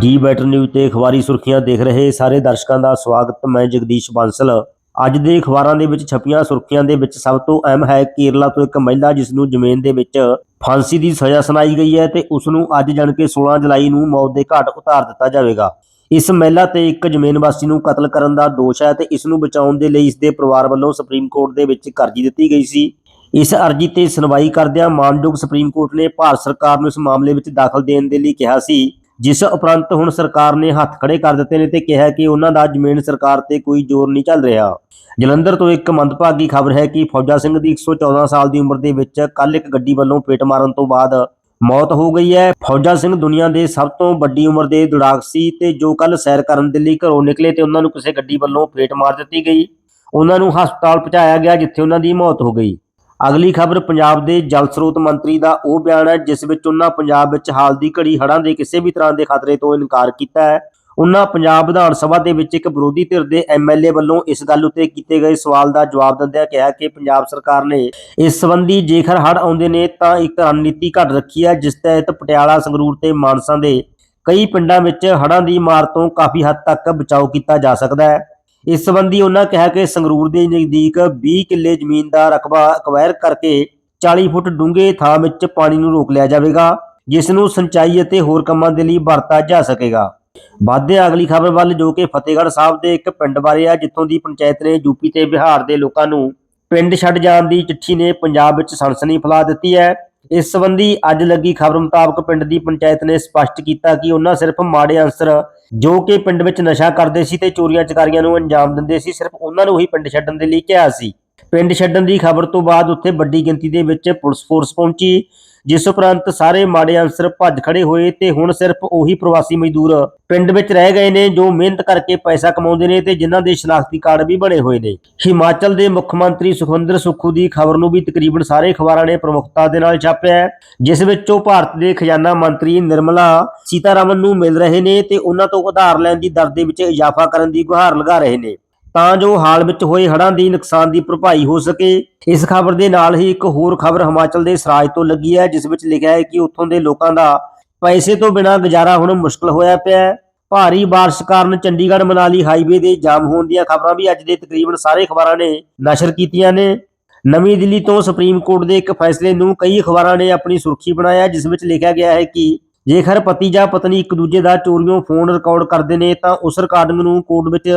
D better news ਤੇ ਅਖਬਾਰੀ ਸੁਰਖੀਆਂ ਦੇਖ ਰਹੇ ਸਾਰੇ ਦਰਸ਼ਕਾਂ ਦਾ ਸਵਾਗਤ। ਮੈਂ ਜਗਦੀਸ਼ ਬਾਂਸਲ। ਅੱਜ ਦੇ ਅਖਬਾਰਾਂ ਦੇ ਵਿੱਚ ਛਪੀਆਂ ਸੁਰਖੀਆਂ ਦੇ ਵਿੱਚ ਸਭ ਤੋਂ ਅਹਿਮ ਹੈ ਕੇਰਲਾ ਤੋਂ ਇੱਕ ਮਹਿਲਾ ਜਿਸ ਨੂੰ ਜ਼ਮੀਨ ਦੇ ਵਿੱਚ ਫਾਂਸੀ ਦੀ ਸਜ਼ਾ ਸੁਣਾਈ ਗਈ ਹੈ ਤੇ ਉਸ ਨੂੰ ਅੱਜ ਜਾਣ ਕੇ 16 ਜੁਲਾਈ ਨੂੰ ਮੌਤ ਦੇ ਘਾਟ ਉਤਾਰ ਦਿੱਤਾ ਜਾਵੇਗਾ। ਇਸ ਮਹਿਲਾ ਤੇ ਇੱਕ ਜ਼ਮੀਨ ਵਾਸੀ ਨੂੰ ਕਤਲ ਕਰਨ ਦਾ ਦੋਸ਼ ਹੈ ਤੇ ਇਸ ਨੂੰ ਬਚਾਉਣ ਦੇ ਲਈ ਇਸ ਦੇ ਪਰਿਵਾਰ ਵੱਲੋਂ ਸੁਪਰੀਮ ਕੋਰਟ ਦੇ ਵਿੱਚ ਇੱਕ ਅਰਜੀ ਦਿੱਤੀ ਗਈ ਸੀ। ਇਸ ਅਰਜੀ ਤੇ ਸੁਣਵਾਈ ਕਰਦਿਆਂ ਮਾਨਯੋਗ ਸੁਪਰੀਮ ਕੋਰਟ ਨੇ ਭਾਰਤ ਸਰਕਾਰ ਨੂੰ ਇਸ ਮਾਮਲੇ ਵਿੱਚ ਦਾਖਲ ਦੇਣ ਦੇ ਲਈ ਕਿਹਾ ਸੀ ਜਿਸ ਉਪਰੰਤ ਹੁਣ ਸਰਕਾਰ ਨੇ ਹੱਥ ਖੜੇ ਕਰ ਦਿੱਤੇ ਨੇ ਤੇ ਕਿਹਾ ਕਿ ਉਹਨਾਂ ਦਾ ਜ਼ਮੀਨ ਸਰਕਾਰ ਤੇ ਕੋਈ ਜ਼ੋਰ ਨਹੀਂ ਚੱਲ ਰਿਹਾ। ਜਲੰਧਰ ਤੋਂ ਇੱਕ ਮੰਦਭਾਗੀ ਖਬਰ ਹੈ ਕਿ ਫੌਜਾ ਸਿੰਘ ਦੀ 114 ਸਾਲ ਦੀ ਉਮਰ ਦੇ ਵਿੱਚ ਕੱਲ ਇੱਕ ਗੱਡੀ ਵੱਲੋਂ ਪੇਟ ਮਾਰਨ ਤੋਂ ਬਾਅਦ ਮੌਤ ਹੋ ਗਈ ਹੈ। ਫੌਜਾ ਸਿੰਘ ਦੁਨੀਆ ਦੇ ਸਭ ਤੋਂ ਵੱਡੀ ਉਮਰ ਦੇ ਦੁੜਾਕ ਸੀ ਤੇ ਜੋ ਕੱਲ ਸੈਰ ਕਰਨ ਦੇ ਲਈ ਘਰੋਂ ਨਿਕਲੇ ਤੇ ਉਹਨਾਂ ਨੂੰ ਕਿਸੇ ਗੱਡੀ ਵੱਲੋਂ ਫੇਟ ਮਾਰ ਦਿੱਤੀ ਗਈ। ਉਹਨਾਂ ਨੂੰ ਹਸਪਤਾਲ ਪਹੁੰਚਾਇਆ ਗਿਆ, ਜਿੱਥੇ ਉਹਨਾਂ ਦੀ ਮੌਤ ਹੋ ਗਈ। ਅਗਲੀ ਖਬਰ, ਪੰਜਾਬ ਦੇ ਜਲ ਸਰੋਤ ਮੰਤਰੀ ਦਾ ਉਹ ਬਿਆਨ ਹੈ, ਜਿਸ ਵਿੱਚ ਉਹਨਾਂ ਪੰਜਾਬ ਵਿੱਚ ਹਾਲ ਦੀ ਘੜੀ ਹੜ੍ਹਾਂ ਦੇ ਕਿਸੇ ਵੀ ਤਰ੍ਹਾਂ ਦੇ ਖਤਰੇ ਤੋਂ ਇਨਕਾਰ ਕੀਤਾ ਹੈ। ਉਹਨਾਂ ਪੰਜਾਬ ਵਿਧਾਨ ਸਭਾ ਦੇ ਵਿੱਚ ਇੱਕ ਵਿਰੋਧੀ ਧਿਰ ਦੇ ਐਮਐਲਏ ਵੱਲੋਂ ਇਸ ਗੱਲ ਉੱਤੇ ਕੀਤੇ ਗਏ ਸਵਾਲ ਦਾ ਜਵਾਬ ਦਿੰਦਿਆਂ ਕਿਹਾ ਕਿ ਪੰਜਾਬ ਸਰਕਾਰ ਨੇ ਇਸ ਸੰਬੰਧੀ ਜੇਕਰ ਹੜ੍ਹ ਆਉਂਦੇ ਨੇ ਤਾਂ ਇੱਕ ਰਣਨੀਤੀ ਘੜ ਰੱਖੀ ਹੈ, ਜਿਸ ਤਹਿਤ ਪਟਿਆਲਾ, ਸੰਗਰੂਰ ਤੇ ਮਾਨਸਾ ਦੇ ਕਈ ਪਿੰਡਾਂ ਵਿੱਚ ਹੜ੍ਹਾਂ ਦੀ ਮਾਰ ਤੋਂ ਕਾਫੀ ਹੱਦ ਤੱਕ ਬਚਾਓ ਕੀਤਾ ਜਾ ਸਕਦਾ ਹੈ। ਇਸ ਸੰਬੰਧੀ ਉਹਨਾਂ ਕਿਹਾ ਕਿ ਸੰਗਰੂਰ ਦੇ ਨਜ਼ਦੀਕ 20 ਕਿੱਲੇ ਜ਼ਮੀਨ ਦਾ ਰਕਬਾ ਅਕਵਾਇਰ ਕਰਕੇ 40 ਫੁੱਟ ਡੂੰਘੇ ਥਾਂ ਵਿੱਚ ਪਾਣੀ ਨੂੰ ਰੋਕ ਲਿਆ ਜਾਵੇਗਾ, ਜਿਸ ਨੂੰ ਸਿੰਚਾਈ ਅਤੇ ਹੋਰ ਕੰਮਾਂ ਦੇ ਲਈ ਵਰਤਾ ਜਾ ਸਕੇਗਾ। ਵਾਧੇ ਅਗਲੀ ਖਬਰ ਵੱਲ ਜੋ ਕਿ ਫਤਿਹਗੜ੍ਹ ਸਾਹਿਬ ਦੇ ਇੱਕ ਪਿੰਡ ਬਾਰੇ ਆ, ਜਿੱਥੋਂ ਦੀ ਪੰਚਾਇਤ ਨੇ ਯੂਪੀ ਤੇ ਬਿਹਾਰ ਦੇ ਲੋਕਾਂ ਨੂੰ ਪਿੰਡ ਛੱਡ ਜਾਣ ਦੀ ਚਿੱਠੀ ਨੇ ਪੰਜਾਬ ਵਿੱਚ ਸਨਸਨੀ ਫੈਲਾ ਦਿੱਤੀ ਹੈ। ਇਸ ਸੰਬੰਧੀ ਅੱਜ ਲੱਗੀ ਖਬਰ ਮੁਤਾਬਕ ਪਿੰਡ ਦੀ ਪੰਚਾਇਤ ਨੇ ਸਪਸ਼ਟ ਕੀਤਾ ਕਿ ਉਹਨਾਂ ਸਿਰਫ ਮਾੜੇ ਅਨਸਰ ਜੋ ਕਿ ਪਿੰਡ ਵਿੱਚ ਨਸ਼ਾ ਕਰਦੇ ਸੀ ਤੇ ਚੋਰੀਆਂ ਚਕਾਰੀਆਂ ਨੂੰ ਅੰਜਾਮ ਦਿੰਦੇ ਸੀ, ਸਿਰਫ ਉਹਨਾਂ ਨੂੰ ਹੀ ਪਿੰਡ ਛੱਡਣ ਦੇ ਲਈ ਕਿਹਾ ਸੀ। ਪਿੰਡ ਛੱਡਣ ਦੀ ਖਬਰ ਤੋਂ ਬਾਅਦ ਉੱਥੇ ਵੱਡੀ ਗਿਣਤੀ ਦੇ ਵਿੱਚ ਪੁਲਿਸ ਫੋਰਸ ਪਹੁੰਚੀ, ਜਿਸ ਉਪਰੰਤ ਸਾਰੇ ਮਾੜੇ ਅਨਸਰ ਭੱਜ ਖੜੇ ਹੋਏ ਤੇ ਹੁਣ ਸਿਰਫ ਉਹੀ ਪ੍ਰਵਾਸੀ ਮਜ਼ਦੂਰ ਪਿੰਡ ਵਿੱਚ ਰਹਿ ਗਏ ਨੇ ਜੋ ਮਿਹਨਤ ਕਰਕੇ ਪੈਸਾ ਕਮਾਉਂਦੇ ਨੇ ਤੇ ਜਿਨ੍ਹਾਂ ਦੇ ਸ਼ਨਾਖਤੀ ਕਾਰਡ ਵੀ ਬਣੇ ਹੋਏ ਨੇ। ਹਿਮਾਚਲ ਦੇ ਮੁੱਖ ਮੰਤਰੀ ਸੁਖਵਿੰਦਰ ਸੁੱਖੂ ਦੀ ਖਬਰ ਨੂੰ ਵੀ ਤਕਰੀਬਨ ਸਾਰੇ ਅਖਬਾਰਾਂ ਨੇ ਪ੍ਰਮੁਖਤਾ ਦੇ ਨਾਲ ਛਾਪਿਆ ਜਿਸ ਵਿੱਚ ਉਹ ਭਾਰਤ ਦੇ ਖਜ਼ਾਨਾ ਮੰਤਰੀ ਨਿਰਮਲਾ ਸੀਤਾਰਾਮਨ ਨੂੰ ਮਿਲ ਰਹੇ ਨੇ ਤੇ ਉਹਨਾਂ ਤੋਂ ਉਧਾਰ ਲੈਣ ਦੀ ਦਰ ਦੇ ਵਿੱਚ ਇਜ਼ਾਫਾ ਕਰਨ ਦੀ ਗੁਹਾਰ ਲਗਾ ਰਹੇ ਨੇ। ਤਾਂ ਜੋ ਹਾਲ ਵਿੱਚ ਹੋਏ ਹੜ੍ਹਾਂ ਦੀ ਨੁਕਸਾਨ ਦੀ ਭਰਪਾਈ ਹੋ ਸਕੇ। ਇਸ ਖਬਰ ਦੇ ਨਾਲ ਹੀ ਇੱਕ ਹੋਰ ਖਬਰ ਹਿਮਾਚਲ ਦੇ ਸਰਾਜ ਤੋਂ ਲੱਗੀ ਹੈ, ਜਿਸ ਵਿੱਚ ਲਿਖਿਆ ਹੈ ਕਿ ਉੱਥੋਂ ਦੇ ਲੋਕਾਂ ਦਾ ਪੈਸੇ ਤੋਂ ਬਿਨਾਂ ਗੁਜ਼ਾਰਾ ਹੁਣ ਮੁਸ਼ਕਲ ਹੋਇਆ ਪਿਆ ਹੈ। ਭਾਰੀ ਬਾਰਿਸ਼ ਕਾਰਨ ਚੰਡੀਗੜ੍ਹ, ਮਨਾਲੀ ਹਾਈਵੇ ਦੇ ਜਾਮ ਹੋਣ ਦੀਆਂ ਖਬਰਾਂ ਵੀ ਅੱਜ ਦੇ ਤਕਰੀਬਨ ਸਾਰੇ ਅਖਬਾਰਾਂ ਨੇ ਨਸ਼ਰ ਕੀਤੀਆਂ ਨੇ। ਨਵੀਂ ਦਿੱਲੀ ਤੋਂ ਸੁਪਰੀਮ ਕੋਰਟ ਦੇ ਇੱਕ ਫੈਸਲੇ ਨੂੰ ਕਈ ਅਖਬਾਰਾਂ ਨੇ ਆਪਣੀ ਸੁਰਖੀ ਬਣਾਇਆ, ਜਿਸ ਵਿੱਚ ਲਿਖਿਆ ਗਿਆ ਹੈ ਕਿ ਜੇਕਰ ਪਤੀ ਜਾਂ ਪਤਨੀ ਇੱਕ ਦੂਜੇ ਦਾ ਚੋਰੀਓਂ ਫੋਨ ਰਿਕਾਰਡ ਕਰਦੇ ਨੇ, ਤਾਂ ਉਸ ਰਿਕਾਰਡਿੰਗ ਨੂੰ ਕੋਰਟ ਵਿੱਚ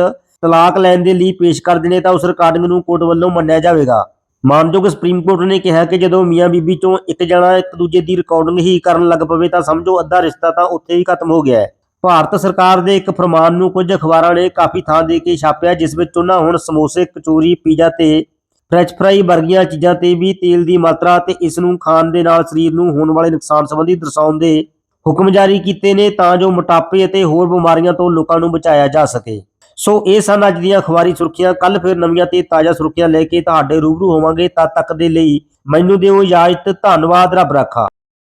ਤਲਾਕ ਲੈਣ ਦੇ ਲਈ ਪੇਸ਼ ਕਰਦੇ ਨੇ ਤਾਂ ਉਸ ਰਿਕਾਰਡਿੰਗ ਨੂੰ ਕੋਰਟ ਵੱਲੋਂ ਮੰਨਿਆ ਜਾਵੇਗਾ। ਮਾਨਯੋਗ ਸੁਪਰੀਮ ਕੋਰਟ ਨੇ ਕਿਹਾ ਕਿ ਜਦੋਂ ਮੀਆਂ ਬੀਬੀ ਚੋਂ ਇੱਕ ਜਣਾ ਇੱਕ ਦੂਜੇ ਦੀ ਰਿਕਾਰਡਿੰਗ ਹੀ ਕਰਨ ਲੱਗ ਪਵੇ ਤਾਂ ਸਮਝੋ ਅੱਧਾ ਰਿਸ਼ਤਾ ਤਾਂ ਉੱਥੇ ਹੀ ਖਤਮ ਹੋ ਗਿਆ ਹੈ। ਭਾਰਤ ਸਰਕਾਰ ਦੇ ਇੱਕ ਫਰਮਾਨ ਨੂੰ ਕੁਝ ਅਖਬਾਰਾਂ ਨੇ ਕਾਫੀ ਥਾਂ ਦੇ ਕੇ ਛਾਪਿਆ, ਜਿਸ ਵਿੱਚ ਉਹਨਾਂ ਹੁਣ ਸਮੋਸੇ, ਕਚੋਰੀ, ਪੀਜ਼ਾ ਤੇ ਫ੍ਰੈਂਚ ਫਰਾਈ ਵਰਗੀਆਂ ਚੀਜ਼ਾਂ ਤੇ ਵੀ ਤੇਲ ਦੀ ਮਾਤਰਾ ਤੇ ਇਸ ਨੂੰ ਖਾਣ ਦੇ ਨਾਲ ਸਰੀਰ ਨੂੰ ਹੋਣ ਵਾਲੇ ਨੁਕਸਾਨ ਸੰਬੰਧੀ ਦਰਸਾਉਣ ਦੇ ਹੁਕਮ ਜਾਰੀ ਕੀਤੇ ਨੇ ਤਾਂ ਜੋ ਮੋਟਾਪੇ ਅਤੇ ਹੋਰ ਬਿਮਾਰੀਆਂ ਤੋਂ ਲੋਕਾਂ ਨੂੰ ਬਚਾਇਆ ਜਾ ਸਕੇ। ਸੋ ਇਹ ਸਨ ਅੱਜ ਦੀਆਂ ਅਖਬਾਰੀ ਸੁਰਖੀਆਂ। ਕੱਲ ਫਿਰ ਨਵੀਆਂ ਤੇ ਤਾਜ਼ਾ ਸੁਰਖੀਆਂ ਲੈ ਕੇ ਤੁਹਾਡੇ ਰੂਬਰੂ ਹੋਵਾਂਗੇ। ਤਦ ਤੱਕ ਦੇ ਲਈ ਮੈਨੂੰ ਦਿਓ ਇਜਾਜ਼ਤ। ਧੰਨਵਾਦ, ਰੱਬ ਰਾਖਾ।